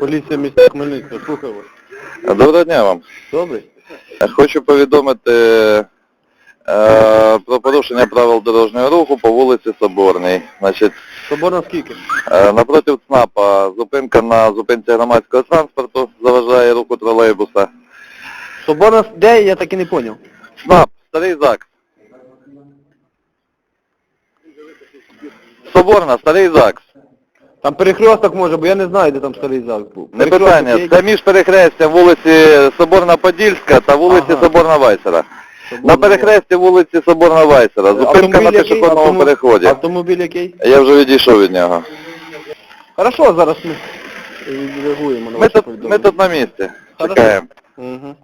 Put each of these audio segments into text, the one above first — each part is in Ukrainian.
Поліція міста Хмельницького, слухаю вас. Доброго дня вам. Добре? Хочу повідомити е, про порушення правил дорожнього руху по вулиці Соборній. Значить, Соборна скільки? е, напроти ЦНАПа зупинка на зупинці громадського транспорту заважає руху тролейбуса. Соборна де, я так і не поняв. ЦНАП, старий ЗАГС. Соборна, старий ЗАГС. Там перехресток може, бо я не знаю, де там старий зал був. Не Перехресток питання, це між перехрестям вулиці Соборна Подільська та вулиці Ага. Соборна Вайсера. На перехресті вулиці Соборна Вайсера, зупинка Автомобіль на який? пішохідному Автомоб- переході. Автомобіль який? Я вже відійшов від нього. Хорошо, зараз ми відреагуємо на Ми ваше тут, повідомлення. ми тут на місці. Хорошо. Чекаємо. Угу.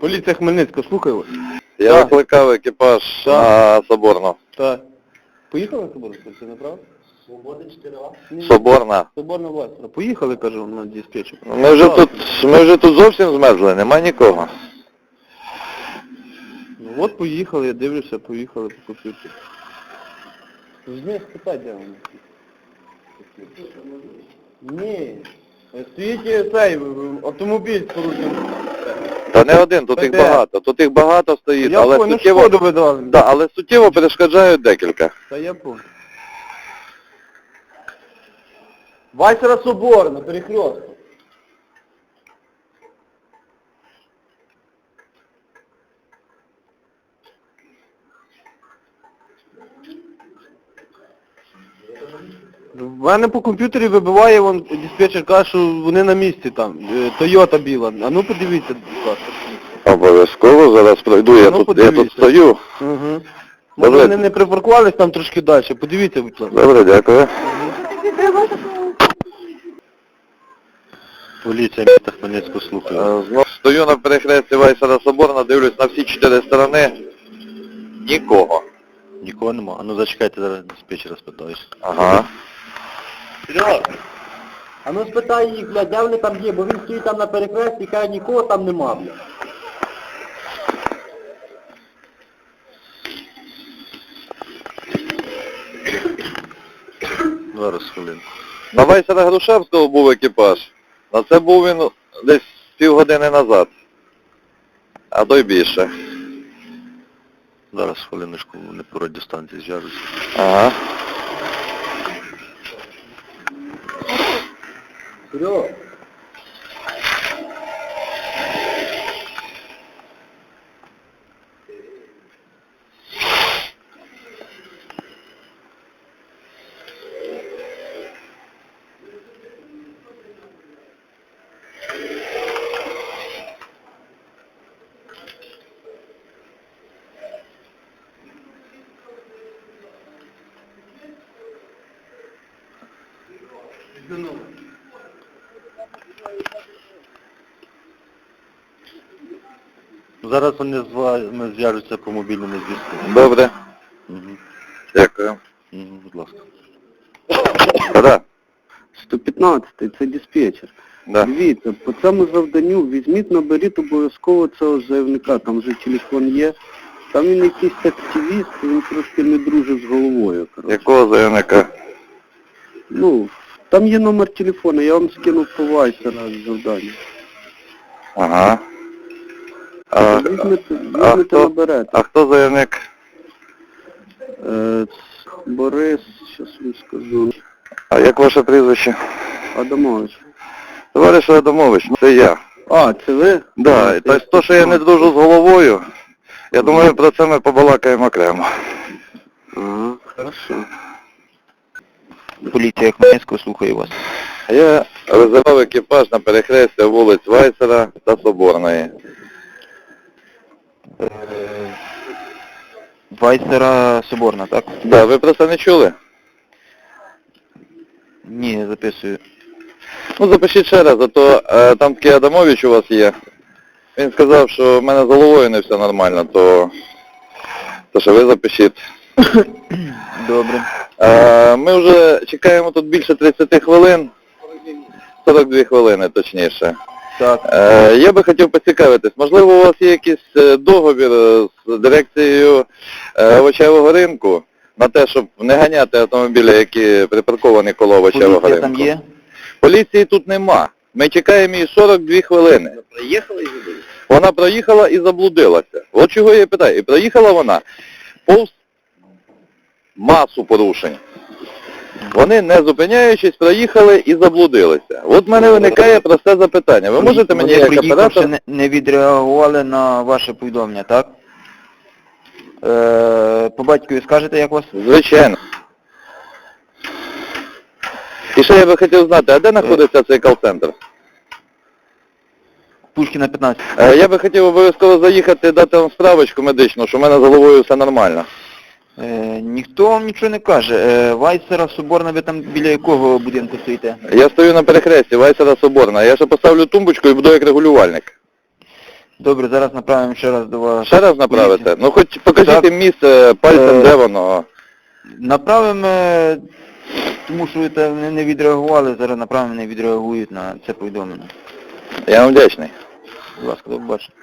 Поліція Хмельницького, слухаю вас. Я Так. викликав екіпаж Так. на Соборну. Так. Поїхали на Соборну, це не правда? Свободна 4 Соборна. Соборна Вайсера. Поїхали, кажу, на диспетчер. Ми вже тут, ми вже тут зовсім змерзли, нема нікого. Ну от поїхали, я дивлюся, поїхали по комп'ютері. Візьми, спитай, де вони. Ні. Стоїть цей автомобіль з порушенням. Та не один, тут їх багато. Тут їх багато стоїть, Я але понял, суттєво, шкоду ви дали. да, але суттєво перешкоджають декілька. Та я понял. Вайсера Соборна, перехресток. В мене по комп'ютері вибиває вон диспетчер каже, що вони на місці там. е, Тойота біла. А ну подивіться, будь ласка. Обов'язково зараз пройду, я, Ну, тут, я тут подивіться. стою. Угу. Може Добре. вони не припаркувались там трошки далі. Подивіться, будь ласка. Добре, дякую. Поліція міста Хмельницького слухає. Е, Знову стою на перехресті Вайсера Соборна, дивлюсь на всі чотири сторони. Нікого. Нікого нема. А ну зачекайте, зараз диспетчера спитаюсь. Ага. А ну спитай їх, блядь, де вони там є, бо він стоїть там на перехресті і каже, нікого там нема, блядь. Зараз хвилинку. На Вайсера Грушевського був екіпаж. На це був він десь півгодини назад. А то й більше. Зараз хвилиночку, вони по радіостанції зв'яжуться. Ага. 그려 이거는 Зараз вони з вами зв'яжуться по мобільному зв'язку. Добре. Угу. Дякую. Угу, будь ласка. Да. 115 це диспетчер. Да. Дивіться, по цьому завданню візьміть, наберіть обов'язково цього заявника, там вже телефон є. Там він якийсь активіст, він трошки не дружить з головою. коротше. Якого заявника? Ну, там є номер телефону, я вам скинув по вайсера завдання. Ага. А, Візьмете, а візьмете хто? наберете. а хто заявник? Е, Борис, зараз вам скажу, А як ваше прізвище? Адамович. Товариш Адамович, ну це я. А, це ви? Да, і то, то, що я не дружу з головою, я думаю, про це ми побалакаємо окремо. Ага, хорошо. Поліція Хмельницького слухає вас. Я визивав екіпаж на перехрестя вулиць Вайсера та Соборної. Вайсера Соборна, так? Да, ви просто не чули? Ні, я записую. Ну запишіть ще раз, а то е, там такий Адамович у вас є. Він сказав, що в мене з головою не все нормально, то, то що ви запишіть. Добре. Е, ми вже чекаємо тут більше 30 хвилин. 42 хвилини точніше. Так. Е, я би хотів поцікавитись, можливо у вас є якийсь е, договір е, з дирекцією е, овочевого ринку на те, щоб не ганяти автомобілі, які припарковані коло овочевого Поліція ринку? там є? Поліції тут нема. Ми чекаємо її 42 хвилини. Приїхали і забули. Вона проїхала і заблудилася. От чого я питаю. І проїхала вона повз масу порушень. Вони, не зупиняючись, проїхали і заблудилися. От в мене виникає просте запитання. Ви можете мені як оператор... не, не відреагували на ваше повідомлення, так? Е, по батькові скажете, як вас? Звичайно. І ще я би хотів знати, а де знаходиться цей кол-центр? Пушкіна 15. Е, Я би хотів обов'язково заїхати, дати вам справочку медичну, що в мене з головою все нормально. Е, ніхто вам нічого не каже. Е, Вайсера, Соборна, ви там біля якого будинку стоїте? Я стою на перехресті, Вайсера Соборна. Я ще поставлю тумбочку і буду як регулювальник. Добре, зараз направимо ще раз до вас. Ще раз направите? Ну хоч покажіть Так. їм місце пальцем, Е, де воно. Направимо, е, тому що ви там не- не відреагували, зараз направимо, не відреагують на це повідомлення. Я вам вдячний. Будь ласка, до побачення.